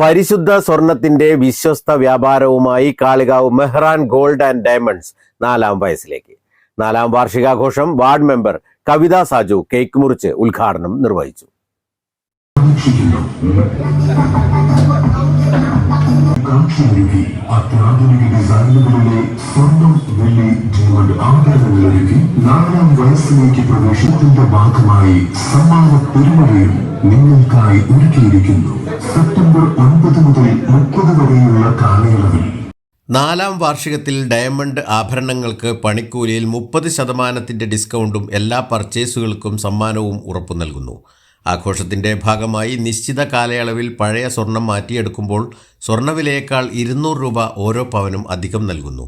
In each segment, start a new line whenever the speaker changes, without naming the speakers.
പരിശുദ്ധ സ്വർണത്തിന്റെ വിശ്വസ്ത വ്യാപാരവുമായി Kalikavu Mehran gold and diamonds നാലാം വയസ്സിലേക്ക്. നാലാം വാർഷികാഘോഷം ward member Kavitha Saju cake മുറിച്ച് ഉദ്ഘാടനം നിർവഹിച്ചു.
പ്രവേശനത്തിന്റെ ഭാഗമായി സമ്മാന പെരുമഴയും നിങ്ങൾക്കായി ഒരുക്കിയിരിക്കുന്നു.
നാലാം വാർഷികത്തിൽ ഡയമണ്ട് ആഭരണങ്ങൾക്ക് പണിക്കൂലിയിൽ മുപ്പത് ശതമാനത്തിന്റെ ഡിസ്കൗണ്ടും എല്ലാ പർച്ചേസുകൾക്കും സമ്മാനവും ഉറപ്പു നൽകുന്നു. ആഘോഷത്തിന്റെ ഭാഗമായി നിശ്ചിത കാലയളവിൽ പഴയ സ്വർണം മാറ്റിയെടുക്കുമ്പോൾ സ്വർണവിലയേക്കാൾ ഇരുന്നൂറ് രൂപ ഓരോ പവനും അധികം നൽകുന്നു.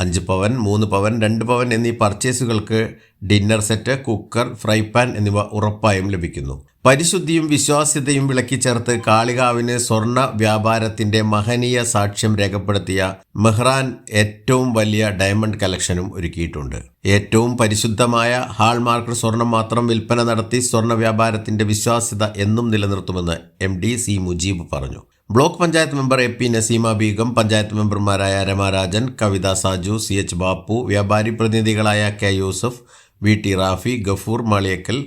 അഞ്ച് പവൻ മൂന്ന് പവൻ രണ്ട് പവൻ എന്നീ പർച്ചേസുകൾക്ക് dinner set cooker fry pan എന്നിവ ഉറപ്പായും ലഭിക്കുന്നു. പരിശുദ്ധിയും വിശ്വാസ്യതയും വിളക്കി ചേർത്ത് കാളികാവിന് സ്വർണ വ്യാപാരത്തിന്റെ മഹനീയ സാക്ഷ്യം രേഖപ്പെടുത്തിയ മെഹ്റാൻ ഏറ്റവും വലിയ ഡയമണ്ട് കളക്ഷനും ഒരുക്കിയിട്ടുണ്ട്. ഏറ്റവും പരിശുദ്ധമായ ഹാൾമാർക്ക് സ്വർണം മാത്രം വിൽപ്പന നടത്തി സ്വർണ വ്യാപാരത്തിന്റെ വിശ്വാസ്യത എന്നും നിലനിർത്തുമെന്ന് എം ഡി സി മുജീബ് പറഞ്ഞു. Block panchayat member A P Naseema Begum panchayat മെമ്പർമാരായ രമാരാജൻ കവിത സാജു സി എച്ച് ബാപ്പു വ്യാപാരി പ്രതിനിധികളായ K Yusuf V T Rafi Gafoor Maliyakkal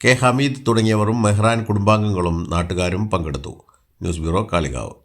K Hameed തുടങ്ങിയവരും മെഹ്റാൻ കുടുംബാംഗങ്ങളും നാട്ടുകാരും പങ്കെടുത്തു. News bureau Kalikavu.